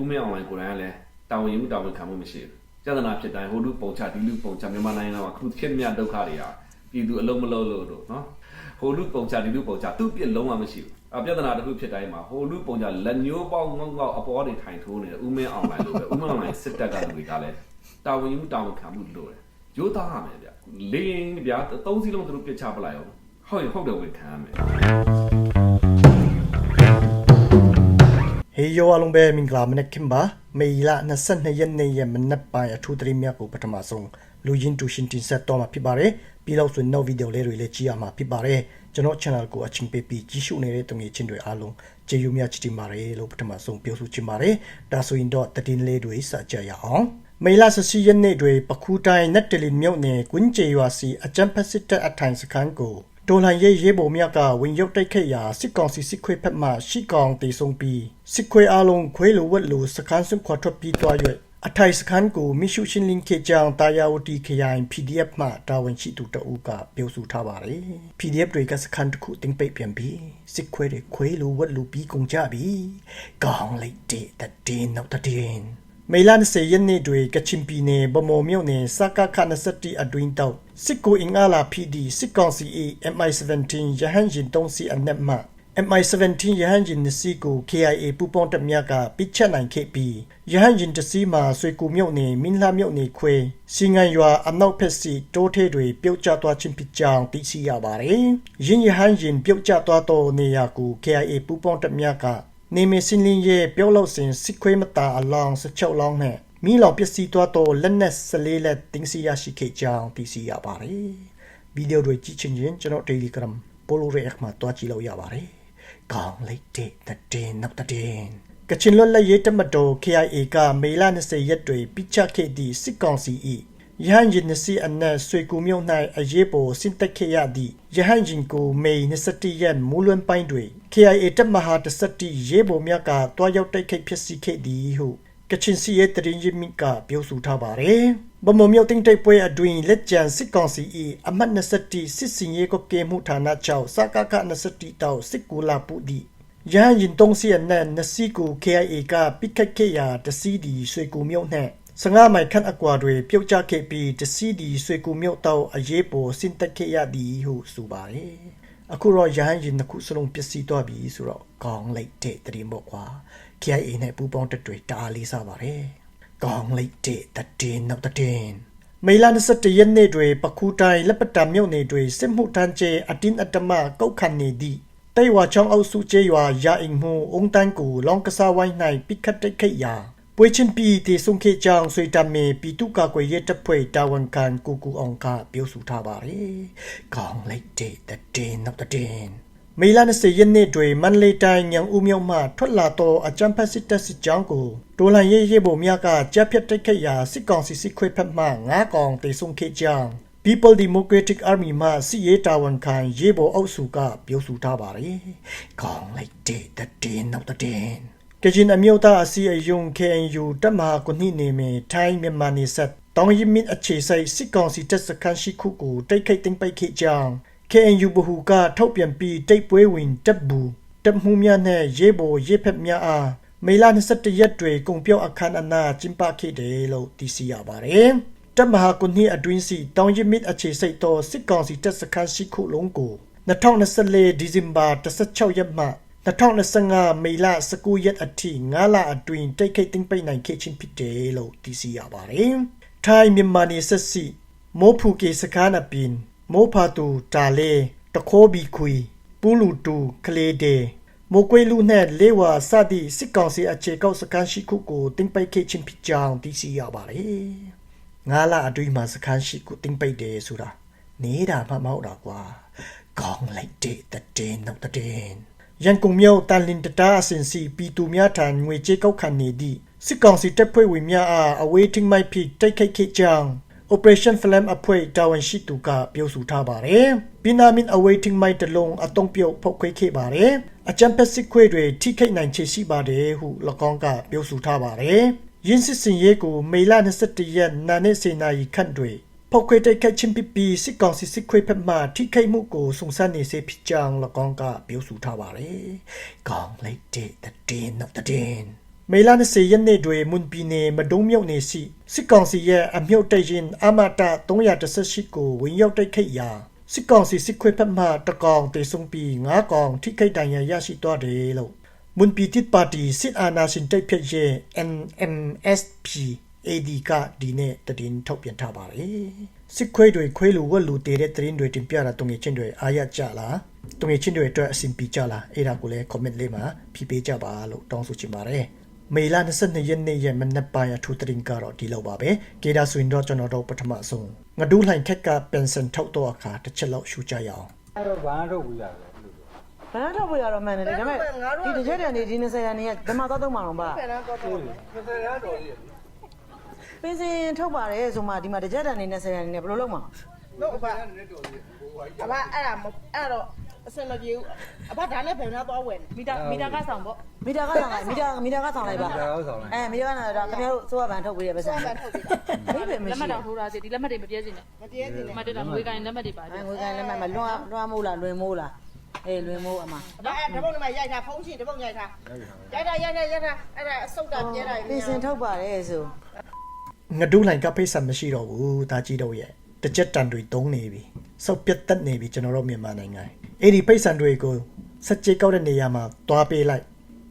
ဦးမင်းအောင်လိုင်းကိုယ်တိုင်ကလည်းတာဝန်ယူမှုတာဝန်ခံမှုမရှိဘူးပြဿနာဖြစ်တိုင်းဟိုလူပုံချဒီလူပုံချမြန်မာနိုင်ငံမှာခုဖြစ်မြဒုက္ခတွေဟာပြည်သူအလုံးမလုံးလို့တို့နော်ဟိုလူပုံချဒီလူပုံချသူ့ပြစ်လုံးဝမရှိဘူးအပြဿနာတစ်ခုဖြစ်တိုင်းမှာဟိုလူပုံချလက်ညှိုးပေါက်ငေါ့ငေါ့အပေါ်တွေထိုင်ထိုးနေတယ်ဦးမင်းအောင်လိုင်းလို့ပဲဦးမင်းအောင်လိုင်းစစ်တပ်ကလူတွေကလည်းတာဝန်ယူမှုတာဝန်ခံမှုလို့တယ်ရိုးသားရမယ်ဗျလေရင်ဗျာသုံးစီးလုံးသူတို့ပြစ်ချပလိုက်အောင်ဟုတ်ရင်ဟုတ်တယ်ဝင်ခံရမယ် ဟေးယောအလုံးပဲမင်္ဂလာမနက်ခင်းပါမေလ22ရက်နေ့ရက်မနက်ပိုင်းအထူးသတင်းများကိုပထမဆုံးလူရင်းတူရှင်တင်ဆက်တော့မှာဖြစ်ပါတယ်ပြီးတော့ဆိုနောက်ဗီဒီယိုလေးတွေလည်းကြည့်ရမှာဖြစ်ပါတယ်ကျွန်တော် channel ကိုအချင်းပေးပြီးကြည့်ရှုနေတဲ့တုံငယ်ချင်းတွေအားလုံးကျေးဇူးများချစ်တင်ပါတယ်လို့ပထမဆုံးပြောဆိုချင်ပါတယ်ဒါဆိုရင်တော့သတင်းလေးတွေစကြရအောင်မေလ14ရက်နေ့တွင်ပခုတိုင်းနက်တလီမြို့နယ်ကွင်းကျေရွာစီအကြံဖက်စစ်တပ်အထိုင်စခန်းကို ဒေါ်လာရေးရေးပုံမြတ်ကဝင်ရုပ်တိုက်ခဲ့ရာစစ်ကောင်စီစစ်ခွေဖက်မှရှိကောင်တေဆုံးပြီးစစ်ခွေအလုံးခွေးလိုဝက်လိုစခန်းစွန့်ခွာထွက်ပြီးသွား၍အထိုင်စခန်းကိုမိရှုရှင်လင်းခေကြောင်တာယာဝတီခရိုင် PDF မှတာဝန်ရှိသူတအုပ်ကပြောဆိုထားပါတယ် PDF တွေကစခန်းတစ်ခုတင်ပိတ်ပြန်ပြီးစစ်ခွေတွေခွေးလိုဝက်လိုပြီးကုန်ကြပြီကောင်းလိုက်တဲ့တဲ့တင်းနောက်တဲ့တင်း မေလ20ရက်နေ့တွင်ကချင်ပြည်နယ်ဗမော်မြို့နယ်စကခ21အတွင်းတောက်စစ်ကိုအင်္ဂလာ PD စစ်ကောင်စီ MI17 ရဟန်းရင်3စီအနက်မှ MI17 ရဟန်းရင်2စီကို KIA ပူပေါင်းတပ်များကပစ်ချက်နိုင်ခဲ့ပြီးရဟန်းရင်2စီမှာဆွေကူမြို့နယ်မင်းလှမြို့နယ်ခွေစီငန်ရွာအနောက်ဖက်စီတိုးထဲတွေပြုတ်ကျသွားခြင်းဖြစ်ကြောင်းသိရှိရပါတယ်။ရင်းရဟန်းရင်ပြုတ်ကျသွားသောနေရာကို KIA ပူပေါင်းတပ်များက နေမစင်းလင်းရဲ့ပြောလို့စဉ်စစ်ခွေးမတာအလောင်း16လောင်းနဲ့မိလောင်ပစ္စည်းသွားတော့လက်နက်14လက်တင်းစီရရှိခဲ့ကြောင်းသိရှိရပါတယ်။ဗီဒီယိုတွေကြည့်ချင်ရင်ကျွန်တော် Telegram ပိုလိုရဲအခမှာတွားကြည့်လို့ရပါတယ်။ကောင်းလိုက်တဲ့တဲ့နောက်တဲ့ကချင်လွတ်လပ်ရေးတမတော် KIA ကမေလ20ရက်တွင်ပြစ်ချခဲ့သည့်စစ်ကောင်စီ၏ ရဟန်းရင်နစီအနက်ဆွေကူမြို့၌အရေးပေါ်ဆင့်တက်ခဲ့ရသည့်ရဟန်းရင်ကိုမေ21ရက်မူလွန်ပိုင်းတွင် KIA တပ်မဟာ17ရေးပေါ်မြတ်ကတွားရောက်တိုက်ခိုက်ဖြစ်စီခဲ့သည်ဟုကချင်စီရဲ့တရင်ရင်းမြစ်ကပြောဆိုထားပါတယ်။ဗမမြို့တင်တိုက်ပွဲအတွင်းလက်ကျန်စစ်ကောင်စီ၏အမှတ်21စစ်စင်ရေးကိုကဲမှုဌာန6စကခ21တောက်စစ်ကူလာပူသည်ရဟန်းရင်တုံးစီအနက်နစီကို KIA ကပိတ်ခတ်ခဲ့ရာတစီဒီဆွေကူမြို့နှင့် 15မိုင်ခန့်အကွာတွင်ပြုတ်ကျခဲ့ပြီးတစီဒီဆွေကူမြို့တောက်အရေးပေါ်ဆင့်တက်ခဲ့ရသည်ဟုဆိုပါတယ်။အခုတော့ရဟန်းရင်တစ်ခုစလုံးပျက်စီးသွားပြီဆိုတော့ကောင်းလိုက်တဲ့တရင်ပေါ့ကွာ KIA နဲ့ပူးပေါင်းတပ်တွေတအားလေးစားပါတယ်။ကောင်းလိုက်တဲ့တည်နောက်တည်မေလ21ရက်နေ့တွင်ပခုတိုင်းလက်ပတံမြို့နယ်တွင်စစ်မှုထမ်းကျဲအတင်းအတမကောက်ခံနေသည့်တိုင်ဝါချောင်းအုပ်စုကျေးရွာရာအိမ်မှုအုံတန်းကိုလောင်ကစားဝိုင်း၌ပိခတ်တိုက်ခိုက်ရာ ပွေချင်းပီတီဆုံခေချောင်းဆွေတမေပီတုကကွေရဲ့တပ်ဖွဲ့တာဝန်ခံကူကူအောင်ကပြောဆိုထားပါတယ်။ကောင်းလိုက်တဲ့တဲ့နောက်တဲ့မေလ20ရက်နေ့တွင်မန္တလေးတိုင်းညောင်ဦးမြို့မှထွက်လာသောအကြမ်းဖက်စစ်တပ်စစ်ကြောင်းကိုဒေါ်လာရေးရေးပုံများကကြားဖြတ်တိုက်ခိုက်ရာစစ်ကောင်စီစစ်ခွေးဖက်မှ9កောင်တေဆုံခေကြောင်း People Democratic Army မှစစ်ရေးတာဝန်ခံရေးပေါ်အုပ်စုကပြောဆိုထားပါတယ်။ကောင်းလိုက်တဲ့တဲ့နောက်တဲ့ ကချင်အမျိုးသားအစည်းအရုံး KNU တပ်မဟာကုနှစ်နေမယ်ထိုင်းမြန်မာနေဆက်တောင်ရမစ်အခြေစိုက်စစ်ကောင်စီတပ်စခန်းရှိခုကိုတိုက်ခိုက်သိမ်းပိုက်ခဲ့ကြောင်း KNU ဘဟုကထုတ်ပြန်ပြီးတိတ်ပွဲဝင်တပ်ဘူးတပ်မှုများနဲ့ရေးပေါ်ရေးဖက်များအားမေလ21ရက်တွင်ကုန်ပြောက်အခမ်းအနားကျင်းပခဲ့တယ်လို့သိရှိရပါတယ်။တပ်မဟာကုနှစ်အတွင်းစီတောင်ရမစ်အခြေစိုက်သောစစ်ကောင်စီတပ်စခန်းရှိခုလုံးကို2024ဒီဇင်ဘာ16ရက်မှ 2025မေလ19ရက်အထိ9လအတွင်းတိုက်ခိုက်သိမ်းပိုက်နိုင်ခဲ့ခြင်းဖြစ်တယ်လို့သိရှိရပါတယ်။ထိုင်းမြန်မာနေဆက်စီမိုးဖူကေစကားနပင်မိုးဖာတူတာလေတခိုးဘီခွေပူလူတူကလေးဒေမိုကွေလူနဲ့လေဝါစသည့်စစ်ကောင်စီအခြေကောက်စခန်းရှိခုကိုတင်ပိတ်ခဲ့ခြင်းဖြစ်ကြောင်းသိရှိရပါတယ်။ငါးလအတွင်းမှာစခန်းရှိခုတင်ပိတ်တယ်ဆိုတာနေတာမှမဟုတ်တာကွာ။ကောင်းလိုက်တဲ့တဲ့နောက်တဲ့ ရန်ကုန်မြို့တန်လင်တတာအစင်စီပီတူများထံငွေကြေးကောက်ခံနေသည့်စစ်ကောင်စီတပ်ဖွဲ့ဝင်များအားအဝေးထိမိုက်ဖိတိုက်ခိုက်ခဲ့ကြောင်း Operation Flame အဖွဲ့တာဝန်ရှိသူကပြောဆိုထားပါတယ်။ပြည်နာမင် awaiting မိုက်တလုံးအတုံးပြုတ်ဖောက်ခွဲခဲ့ပါတယ်။အကြံဖက်စစ်ခွေတွေထိခိုက်နိုင်ခြေရှိပါတယ်ဟု၎င်းကပြောဆိုထားပါတယ်။ရင်းစစ်စင်ရဲကိုမေလ21ရက်နာနေစေနာရီခန့်တွင် ဖောက်ခွဲတိုက်ခိုက်ခြင်းပပီစစ်ကောင်စီစစ်ခွေဖက်မှထိခိုက်မှုကိုစုံစမ်းနေစေဖြစ်ကြောင်း၎င်းကပြောဆိုထားပါတယ်။ကောင်းလိုက်တဲ့တဲ့နောက်တဲ့မေလ20ရက်နေ့တွင်မွန်ပြည်နယ်မဒုံမြို့နယ်ရှိစစ်ကောင်စီရဲ့အမြုပ်တိုက်ရင်အမတာ318ကိုဝင်ရောက်တိုက်ခိုက်ရာစစ်ကောင်စီစစ်ခွေးဖက်မှတကောင်တေဆုံပြီး9ကောင်ထိခိုက်ဒဏ်ရာရရှိသွားတယ်လို့မွန်ပြည်တစ်ပါတီစစ်အာဏာရှင်တိုက်ဖြတ်ရဲ့ NMSP AD ကဒီနေ့တည်င်းထုတ်ပြန်ထားပါတယ်စစ်ခွေးတွေခွေးလူဝက်လူတေတဲ့တရင်တွေတင်ပြတာတုံငယ်ချင်းတွေအားရကြလားတုံငယ်ချင်းတွေအတွက်အဆင်ပြေကြလားအဲ့ဒါကိုလည်း comment လေးမှာဖြေပေးကြပါလို့တောင်းဆိုချင်ပါတယ်မေလ22ရက်နေ့ရဲ့မနက်ပိုင်းအထူးတရင်ကတော့ဒီလောက်ပါပဲကေဒါဆိုရင်တော့ကျွန်တော်တို့ပထမဆုံးငဒူးလှိုင်ခက်ကပန်စန်ထုတ်တော့အခါတစ်ချက်လောက်ရှူကြရအောင်အဲ့တော့ဘာထုတ်ဘူးရတယ်အဲ့လိုဘယ်တော့ဖို့ရတော့မှန်တယ်လေဒါပေမဲ့ဒီတစ်ချက်တန်ဒီဒီ20ရန်နေကဓမ္မသွားတော့မှတော့ပါ20ရမ်းတော်ကြီး ပင်စင်ထုတ်ပါတယ်ဆိုမှဒီမှာတစ်ချက်တန်နေ20ရန်နေဘယ်လိုလုပ်မှာတော့အဘအဘအဲ့ဒါမအဲ့တော့အစင်မပြေဘူးအဘဒါနဲ့ဘယ်များသွားဝယ်မီတာမီတာကဆောင်ပေါ့မီတာကဆောင်လိုက်မီတာမီတာကဆောင်လိုက်ပါဒါရောဆောင်လိုက်အဲမီတာကကတော့ခင်ဗျားတို့စိုးရပန်ထုတ်ပေးရပါစမ်းလဲဆက်ထုတ်ပြီးမိပဲမလက်မှရှိတ်တော်ထိုးတာစီဒီလက်မှတ်တွေမပြည့်စင်နဲ့မတည့်တင်နေမတက်တာငွေကိုင်းလက်မှတ်တွေပါအဲငွေကန်လက်မှတ်မလွှမ်းလွှမ်းမိုးလားလွင်မိုးလားအေးလွင်မိုးအမအဘအဲ့တပုတ်နဲ့မှရိုက်တာဖုန်းရှင်တပုတ်ရိုက်တာရိုက်တာရိုက်တာရိုက်တာအဲ့ဒါအဆုတ်တာပြဲတာပင်စင်ထုတ်ပါတယ်ဆို ငဒူးလှိုင်ကဖိတ်ဆန်မရှိတော့ဘူးဒါကြီးတော့ရဲ့တစ်ချက်တန်တွေတုံးနေပြီစောက်ပြတ်တက်နေပြီကျွန်တော်တို့မြန်မာနိုင်ငံအဲ့ဒီဖိတ်ဆန်တွေကိုစက်ကြေကောက်တဲ့နေရာမှာတွားပေးလိုက်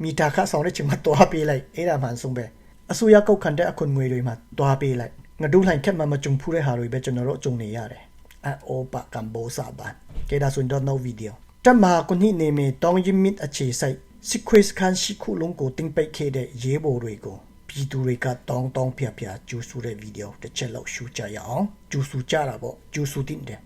မီတာခဆောင်တဲ့ချိန်မှာတွားပေးလိုက်အဲ့ဒါမှန်ဆုံးပဲအစိုးရကောက်ခံတဲ့အခွန်ငွေတွေမှာတွားပေးလိုက်ငဒူးလှိုင်ခက်မှမကြုံဖူးတဲ့ဟာတွေပဲကျွန်တော်တို့ကြုံနေရတယ်အောပကမ်ဘောစာဘန်ကေဒါဆွန်တော့ no video တမဟာကုနိနေမီတောင်းရင်မစ်အခြေဆိုင်စစ်ခွေးစခန်းရှိခုလုံးကိုတင်ပိတ်ခဲ့တဲ့ရေးဘော်တွေကို ပြည်သူတွေကတောင်းတောင်းပြပြကျူဆူတဲ့ဗီဒီယိုတစ်ချက်လောက်ရှုကြရအောင်ကျူဆူကြတာပေါ့ကျူဆူတင်တယ်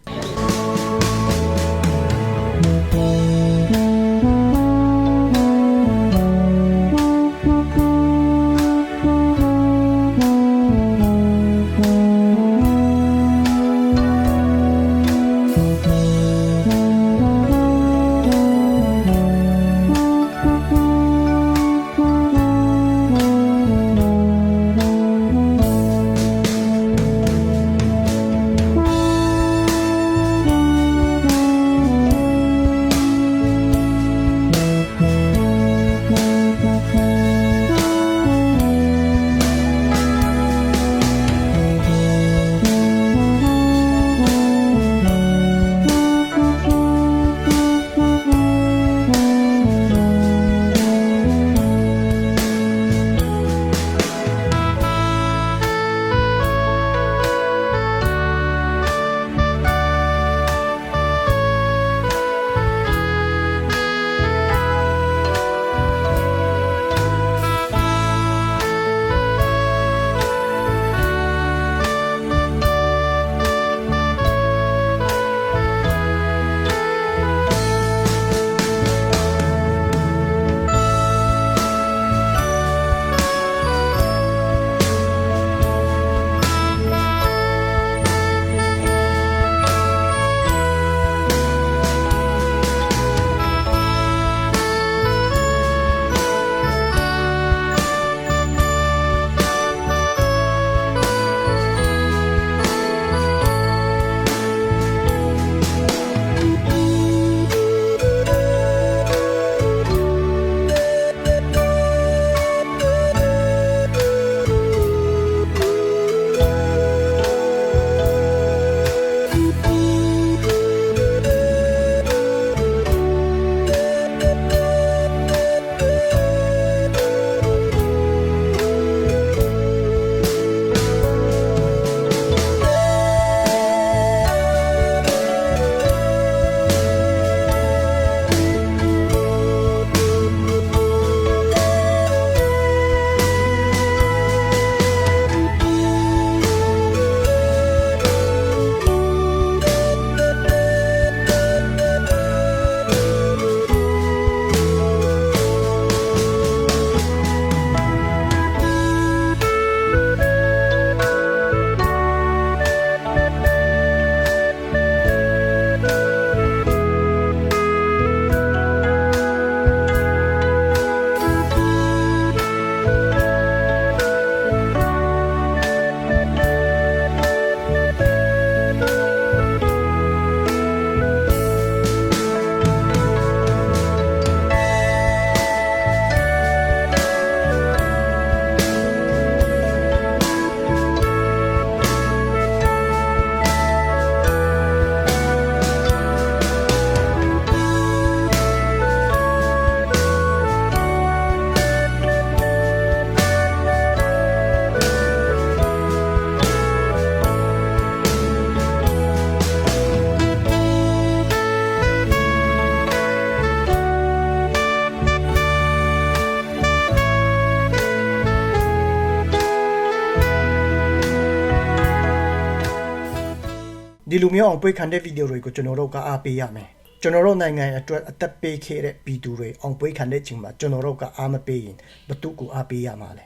ဒီလိုမျိုးအောင်ပွေးခံတဲ့ဗီဒီယိုတွေကိုကျွန်တော်တို့ကအားပေးရမယ်ကျွန်တော်တို့နိုင်ငံအတွက်အသက်ပေးခဲ့တဲ့ပြည်သူတွေအောင်ပွေးခံတဲ့အချိန်မှာကျွန်တော်တို့ကအားမပေးရင်ဘသူ့ကိုအားပေးရမှာလဲ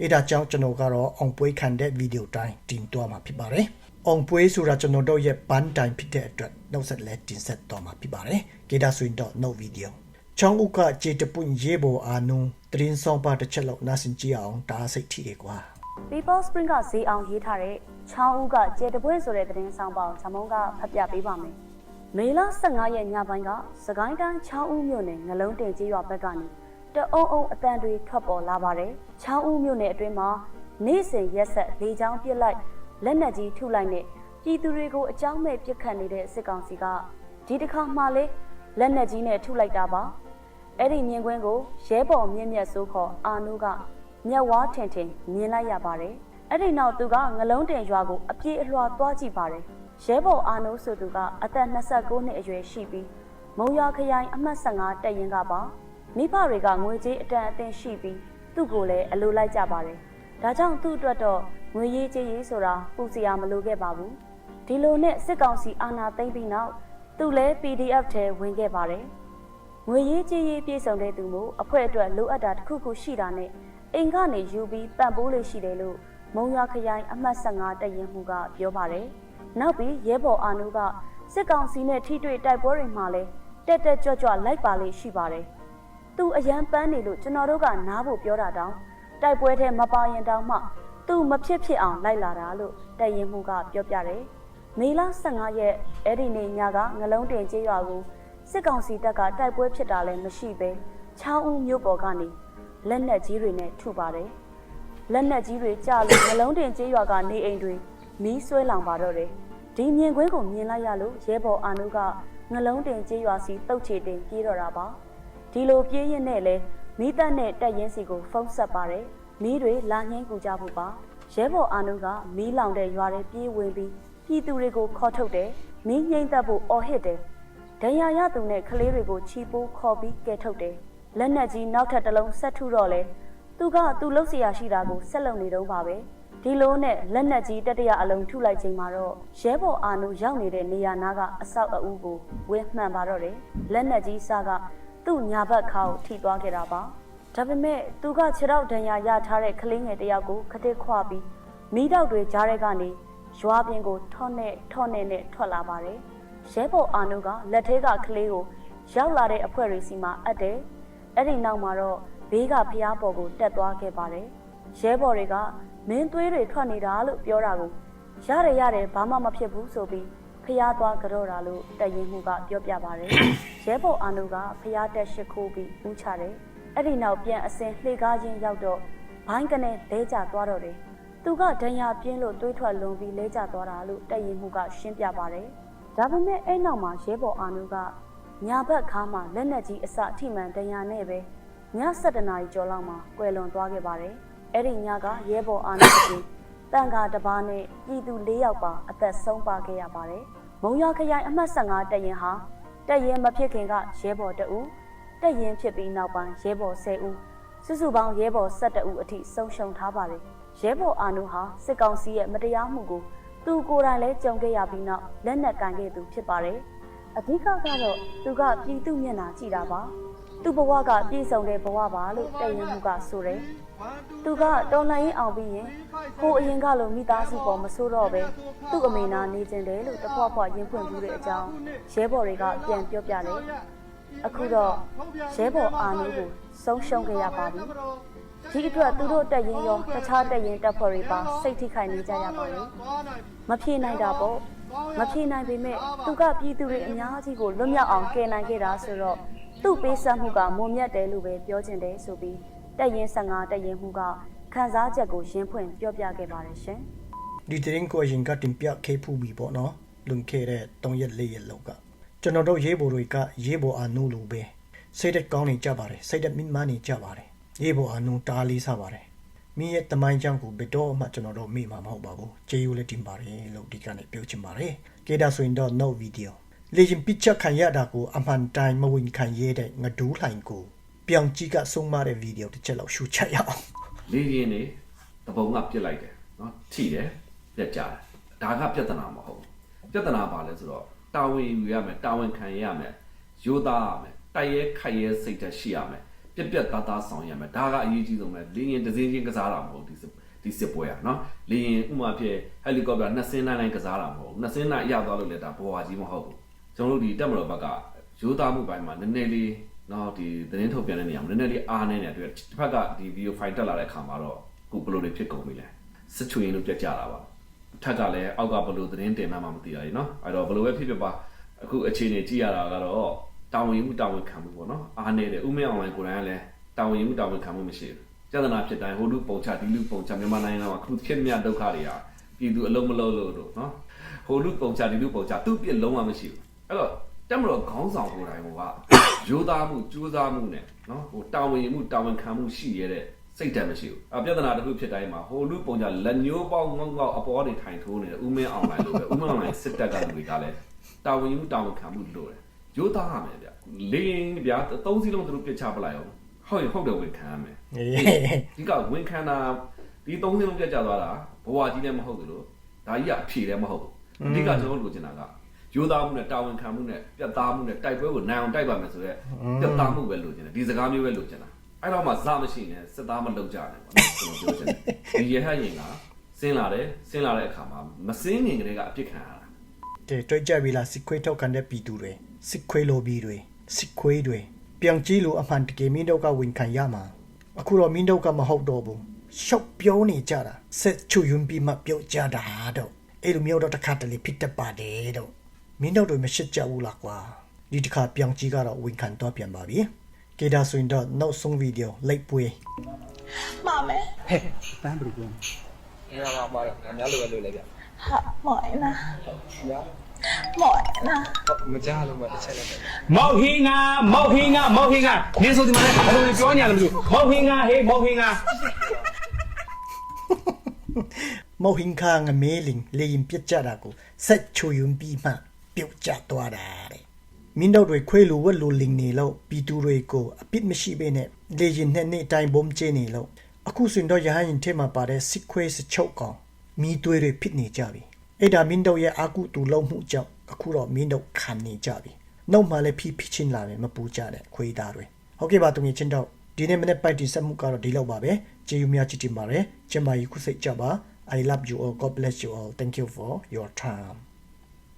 အဲဒါကြောင့်ကျွန်တော်ကတော့အောင်ပွေးခံတဲ့ဗီဒီယိုတိုင်းတင်သွားမှာဖြစ်ပါတယ်အောင်ပွေးဆိုတာကျွန်တော်တို့ရဲ့ပန်းတိုင်ဖြစ်တဲ့အတွက်နှုတ်ဆက်လက်တင်ဆက်သွားမှာဖြစ်ပါတယ်ကေဒါဆွင်တော့ no video ချောင်းဥကကြေတပွင့်ရေဘောအာနုံတရင်ဆောင်ပါတစ်ချက်လောက်နားဆင်ကြည့်အောင်ဒါစိတ်ထီတယ်ကွာ People Spring ကဈေးအောင်ရေးထားတဲ့ ချောင်းဦးကကျေတပွဲဆိုတဲ့သတင်းဆောင်ပေါင်းဂျမုံကဖတ်ပြပေးပါမယ်။မေလ15ရက်ညပိုင်းကစကိုင်းတိုင်းချောင်းဦးမြို့နယ်ငလုံးတင်ကြီးရွာဘက်ကနေတအုံအုံအတန်တွေထွက်ပေါ်လာပါတယ်။ချောင်းဦးမြို့နယ်အတွင်းမှာနေ့စဉ်ရက်ဆက်လေကြောင်းပစ်လိုက်လက်နက်ကြီးထုလိုက်နဲ့ပြည်သူတွေကိုအကြောင်းမဲ့ပစ်ခတ်နေတဲ့စစ်ကောင်စီကဒီတစ်ခါမှလေလက်နက်ကြီးနဲ့ထုလိုက်တာပါ။အဲ့ဒီမြင်ကွင်းကိုရဲဘော်မြင့်မြတ်စိုးခေါ်အာနုကမျက်ဝါးထင်ထင်မြင်လိုက်ရပါတယ်။ အဲ့ဒီနောက်သူကငလုံးတင်ရွာကိုအပြေးအလွှာသွားကြည့်ပါတယ်။ရဲဘော်အာနိုးဆိုသူကအသက်29နှစ်အရွယ်ရှိပြီးမုံရွာခရိုင်အမှတ်15တက်ရင်ကပါမိဖတွေကငွေကြေးအတန်အသင့်ရှိပြီးသူ့ကိုလည်းအလိုလိုက်ကြပါတယ်။ဒါကြောင့်သူ့အတွက်တော့ငွေရေးကြေးရေးဆိုတာပူစရာမလိုခဲ့ပါဘူး။ဒီလိုနဲ့စစ်ကောင်စီအာဏာသိမ်းပြီးနောက်သူလည်း PDF ထဲဝင်ခဲ့ပါတယ်။ငွေရေးကြေးရေးပြည်ဆောင်တဲ့သူမို့အဖွဲ့အတွက်လိုအပ်တာတစ်ခုခုရှိတာနဲ့အိမ်ကနေယူပြီးပံ့ပိုးလေးရှိတယ်လို့ မုံရွာခရိုင်အမှတ်15တရင်မှုကပြောပါတယ်။နောက်ပြီးရဲဘော်အာနုကစစ်ကောင်စီနဲ့ထိတွေ့တိုက်ပွဲတွေမှာလည်းတက်တက်ကြွကြွလိုက်ပါလေးရှိပါတယ်။သူအရန်ပန်းနေလို့ကျွန်တော်တို့ကနားဖို့ပြောတာတောင်တိုက်ပွဲထဲမပါရင်တောင်မှသူမဖြစ်ဖြစ်အောင်လိုက်လာတာလို့တရင်မှုကပြောပြတယ်။မေလ15ရက်အဲ့ဒီနေ့ညကငလုံးတင်ကျေးရွာကိုစစ်ကောင်စီတပ်ကတိုက်ပွဲဖြစ်တာလည်းမရှိပဲချောင်းဦးမြို့ပေါ်ကနေလက်နက်ကြီးတွေနဲ့ထုပါတယ် လက်နက်ကြီးတွေကြလို့နှလုံးတင်ကျေးရွာကနေအိမ်တွေမီးဆွဲလောင်ပါတော့တယ်ဒီမြင်ကွင်းကိုမြင်လိုက်ရလို့ရဲဘော်အာနုကနှလုံးတင်ကျေးရွာစီတုတ်ချေတင်ပြေးတော့တာပါဒီလိုပြေးရင်နဲ့လဲမီးတပ်နဲ့တက်ရင်စီကိုဖုံးဆက်ပါတယ်မီးတွေလာငိမ့်ကူကြဖို့ပါရဲဘော်အာနုကမီးလောင်တဲ့ရွာတွေပြေးဝင်ပြီးပြည်သူတွေကိုခေါ်ထုတ်တယ်မီးငိမ့်သက်ဖို့အော်ဟစ်တယ်ဒဏ်ရာရသူနဲ့ကလေးတွေကိုချီပိုးခေါ်ပြီးကဲထုတ်တယ်။လက်နက်ကြီးနောက်ထပ်တစ်လုံးဆက်ထုတော့လဲ သူကသူလှုပ်เสียရရှိတာကိုဆက်လုပ်နေတော့ပါပဲ။ဒီလိုနဲ့လက်နက်ကြီးတတိယအလုံးထုလိုက်ချိန်မှာတော့ရဲဘော်အာနုရောက်နေတဲ့နေရာနာကအဆောက်အဦကိုဝင်းမှန်ပါတော့တယ်။လက်နက်ကြီးစကသူ့ညာဘက်ခါကိုထိသွားခဲ့တာပါ။ဒါပေမဲ့သူကခြေထောက်ဒဏ်ရာရထားတဲ့ကလေးငယ်တစ်ယောက်ကိုခတစ်ခွာပြီးမိတော့တွေကြားထဲကနေရွာပြင်ကိုထော့နဲ့ထော့နဲ့နဲ့ထွက်လာပါတယ်။ ရဲဘော်အာနုကလက်ထဲကကလေးကိုရောက်လာတဲ့အဖွဲ့တွေစီမှာအပ်တယ်။အဲ့ဒီနောက်မှာတော့ ဘေးကဖျားပေါ်ကိုတက်သွားခဲ့ပါတယ်။ရဲဘော်တွေကမင်းသွေးတွေထွက်နေတာလို့ပြောတာကိုရတယ်ရတယ်ဘာမှမဖြစ်ဘူးဆိုပြီးဖျားသွားကြတော့တာလို့တရင်မှုကပြောပြပါတယ်။ရဲဘော်အာနုကဖျားတက်ရှိခိုးပြီးဦးချတယ်။အဲ့ဒီနောက်ပြန်အစင်လှေကားချင်းရောက်တော့ဘိုင်းကနေလဲကျသွားတော့တယ်။သူကဒဏ်ရာပြင်းလို့သွေးထွက်လွန်ပြီးလဲကျသွားတာလို့တရင်မှုကရှင်းပြပါတယ်။ဒါပေမဲ့အဲ့နောက်မှာရဲဘော်အာနုကညာဘက်ခါမှာလက်နက်ကြီးအစထိမှန်တရာနဲ့ပဲ ည7နာရီကျော်လောက်မှာကွယ်လွန်သွားခဲ့ပါတယ်။အဲ့ဒီညကရဲဘော်အာနုကတန်ခါတစ်ပါးနဲ့ပြည်သူ၄ယောက်ပါအသက်ဆုံးပါခဲ့ရပါတယ်။မုံရွာခရိုင်အမှတ်15တပ်ရင်ဟာတပ်ရင်မဖြစ်ခင်ကရဲဘော်တအူတပ်ရင်ဖြစ်ပြီးနောက်ပိုင်းရဲဘော်10ဦးစုစုပေါင်းရဲဘော်12ဦးအထိဆုံးရှုံးထားပါတယ်။ရဲဘော်အာနုဟာစစ်ကောင်စီရဲ့မတရားမှုကိုသူကိုယ်တိုင်လည်းကြုံခဲ့ရပြီးနောက်လက်နက်ကင်ခဲ့သူဖြစ်ပါတယ်။အဓိကကတော့သူကပြည်သူမျက်နှာကြည့်တာပါ။ သူ့ဘဝကပြည့်စုံတဲ့ဘဝပါလို့တည်ရင်မှုကဆိုတယ်။သူကတော်လှန်ရေးအောင်ပြီးရင်ဟိုအရင်ကလိုမိသားစုပေါ်မဆိုးတော့ပဲသူ့အမေနာနေကျင်တယ်လို့တဖွာဖွာရင်းဖွင့်ပြီးတဲ့အကြောင်းရဲဘော်တွေကပြန်ပြောပြတယ်။အခုတော့ရဲဘော်အာနုကိုဆုံးရှုံးခဲ့ရပါပြီ။ဒီအတွက်သူတို့တက်ရင်ရောတခြားတက်ရင်တက်ဖွဲ့တွေပါစိတ်ထိခိုက်နေကြရပါလေ။မဖြေနိုင်တာပေါ့မဖြေနိုင်ပေမဲ့သူကပြည်သူတွေအများကြီးကိုလွတ်မြောက်အောင်ကယ်နိုင်ခဲ့တာဆိုတော့ သူ့ပေးဆက်မှုကမွန်မြတ်တယ်လို့ပဲပြောချင်တယ်ဆိုပြီးတက်ရင်15တက်ရင်မှုကခန်းစားချက်ကိုရင်းဖွင့်ပြောပြခဲ့ပါတယ်ရှင်။ဒီတရင်ကိုရင်ကတင်ပြခဲ့ဖူးပြီပေါ့နော်လွန်ခဲ့တဲ့3ရက်4ရက်လောက်ကကျွန်တော်တို့ရေးဘော်တွေကရေးဘော်အာနုလိုပဲစိတ်သက်ကောင်းနေကြပါတယ်စိတ်သက်မြင့်မားနေကြပါတယ်ရေးဘော်အာနုတားလေးစားပါတယ်မိရဲ့တမိုင်းချောင်းကိုဘယ်တော့မှကျွန်တော်တို့မေ့မှာမဟုတ်ပါဘူးကျေးဇူးလည်းတင်ပါတယ်လို့ဒီကနေ့ပြောချင်ပါတယ်ကေဒါဆိုရင်တော့ no video လေရင်ပစ်ချက်ခံရတာကိုအမှန်တိုင်းမဝင်ခံရတဲ့ငဒူးလှိုင်ကိုပြောင်ကြီးကဆုံးမတဲ့ဗီဒီယိုတစ်ချက်လောက်ရှုချက်ရအောင် လေရင်နေတပုံကပြစ်လိုက်တယ်နော်ထိတယ်ပြက်ကြတယ်ဒါကပြဿနာမဟုတ်ဘူးပြ ပြဿနာပါလဲဆိုတော့တာဝန်ယူရမယ်တာဝန်ခံရမယ်ရိုးသားရမယ်တိုက်ရဲခိုက်ရဲစိတ်သက်ရှိရမယ်ပြက်ပြက်သားသားဆောင်ရမယ်ဒါကအရေးကြီးဆုံးပဲလင်းရင်တစ်စင်းချင်းကစားတာမဟုတ်ဒီစစ်ဒီစစ်ပွဲอ่ะเนาะလင်းရင်ဥမာဖြစ်ဟယ်လီကော်ပတာနှစ်စင်းတိုင်းတိုင်းကစားတာမဟုတ်နှစ်စင်းတိုင်းရောက်သွားလို့လည်းဒါဘောဝါကြီးမဟုတ်ဘူး ကျွန်တော်တို့ဒီတက်မတော်ဘက်ကရိုးသားမှုပိုင်းမှာနည်းနည်းလေးနော်ဒီသတင်းထုတ်ပြန်တဲ့နေရာမှာနည်းနည်းလေးအားနည်းနေတယ်တစ်ဖက်ကဒီ video file တက်လာတဲ့အခါမှာတော့ခုဘလို့တွေဖြစ်ကုန်ပြီလဲစစ်ချွေရင်လို့ပြတ်ကြတာပါထက်ကလည်းအောက်ကဘလို့သတင်းတင်မှမသိတာကြီးနော်အဲ့တော့ဘလို့ပဲဖြစ်ဖြစ်ပါအခုအခြေအနေကြည့်ရတာကတော့တာဝန်ယူမှုတာဝန်ခံမှုပေါ့နော်အားနည်းတယ်ဥမေအောင်လိုင်းကိုယ်တိုင်ကလည်းတာဝန်ယူမှုတာဝန်ခံမှုမရှိဘူးကြံနာဖြစ်တိုင်းဟိုလူပုံချဒီလူပုံချမြန်မာနိုင်ငံမှာခုဖြစ်မြတ်ဒုက္ခတွေဟာပြည်သူအလုံးမလုံးလို့တော့နော်ဟိုလူပုံချဒီလူပုံချသူ့ပြစ်လုံးဝမရှိဘူး အဲ့တော့တက်မတော်ခေါင်းဆောင်ကိုယ်တိုင်ကရိုးသားမှုကြိုးစားမှုနဲ့နော်ဟိုတာဝန်ယူမှုတာဝန်ခံမှုရှိရတဲ့စိတ်ဓာတ်မရှိဘူးအပြဿနာတစ်ခုဖြစ်တိုင်းမှာဟိုလူပုံကြလက်ညိုးပေါက်ငေါက်ငေါက်အပေါ်နေထိုင်ထိုးနေတဲ့ဦးမင်းအောင်လိုင်လိုပဲဦးမင်းအောင်လိုင်စစ်တပ်ကလူတွေကလည်းတာဝန်ယူတာဝန်ခံမှုလိုတယ်ရိုးသားရမယ်ဗျလေရင်ဗျာသုံးစီးလုံးသူတို့ပြစ်ချပလိုက်အောင်ဟုတ်ရင်ဟုတ်တယ်ဝန်ခံရမယ်ဒီကဝန်ခံတာဒီသုံးစီးလုံးပြတ်ကျသွားတာဘဝကြီးလည်းမဟုတ်ဘူးလို့ဒါကြီးကအဖြေလည်းမဟုတ်ဘူးအဓိကကျွန်တော်တို့လိုချင်တာက ရိုးသားမှုနဲ့တာဝန်ခံမှုနဲ့ပြတ်သားမှုနဲ့တိုက်ပွဲကိုနိုင်အောင်တိုက်ပါမယ်ဆိုတော့ပြတ်သားမှုပဲလိုချင်တယ်ဒီစကားမျိုးပဲလိုချင်တာအဲ့တော့မှဇမရှိနဲ့စစ်သားမလုပ်ကြနဲ့ပေါ့နော်ကျွန်တော်ပြောချင်တယ်ဒီရဟရင်ကစင်းလာတယ်စင်းလာတဲ့အခါမှာမစင်းငင်ကလေးကအပြစ်ခံရတာကဲတွေ့ကြပြီလားစစ်ခွေးထောက်ခံတဲ့ပြည်သူတွေစစ်ခွေးလိုဘီတွေစစ်ခွေးတွေပြန်ကြည့်လို့အမှန်တကယ်မင်းတို့ကဝန်ခံရမှာအခုတော့မင်းတို့ကမဟုတ်တော့ဘူးရှော့ပြောနေကြတာဆက်ချူယွန်ပြီးမှပြောကြတာတော့အဲ့လိုမျိုးတော့တစ်ခါတလေဖြစ်တတ်ပါတယ်တော့ မင်းတို့တွေမရှိကြဘူးလားကွာဒီတစ်ခါပြန်ကြည့်ကတော့ဝန်ခံတော့ပြန်ပါပြီကဲဒါဆိုရင်တော့နောက်ဆုံးဗီဒီယိုလိုက်ပွေးမှမယ်ဟဲ့တန်းဘယ်လိုပြောငါမှာတော့ငါများလိုပဲလို့လဲဗျဟာမော်နာညာမော်နာမကြားလို့မတစ်ချက်လည်းမောက်ဟင်းငါမောက်ဟင်းငါမောက်ဟင်းငါနေဆိုဒီမှာလည်းဘယ်လိုပြောနေရလဲမသိဘူးမောက်ဟင်းငါဟေးမောက်ဟင်းငါမောဟင်ခါငမဲလင်လေရင်ပြစ်ကြတာကိုဆက်ချူယွန်ပြီးမှ ပြုတ်ကျသွားတာတဲ့မင်းတို့တွေခွေးလိုဝက်လိုလင်နေလို့ပီတူတွေကိုအပြစ်မရှိဘဲနဲ့လေရင်နဲ့နေ့တိုင်းဘုံကျင်းနေလို့အခုဆိုရင်တော့ရဟရင်ထဲမှာပါတဲ့စစ်ခွေးစချုပ်ကောင်မီသွေးတွေဖြစ်နေကြပြီအဲ့ဒါမင်းတို့ရဲ့အာကုတူလုံးမှုကြောင့်အခုတော့မင်းတို့ခံနေကြပြီနောက်မှလည်းဖိဖိချင်းလာမယ်မပူကြတဲ့ခွေးသားတွေဟုတ်ကဲ့ပါသူငယ်ချင်းတော့ဒီနေ့မနေ့ပိုက်တင်ဆက်မှုကတော့ဒီလောက်ပါပဲကျေးဇူးများချစ်တင်ပါတယ်ကျမကြီးခုစိတ်ကြပါ I love you all God bless you all thank you for your time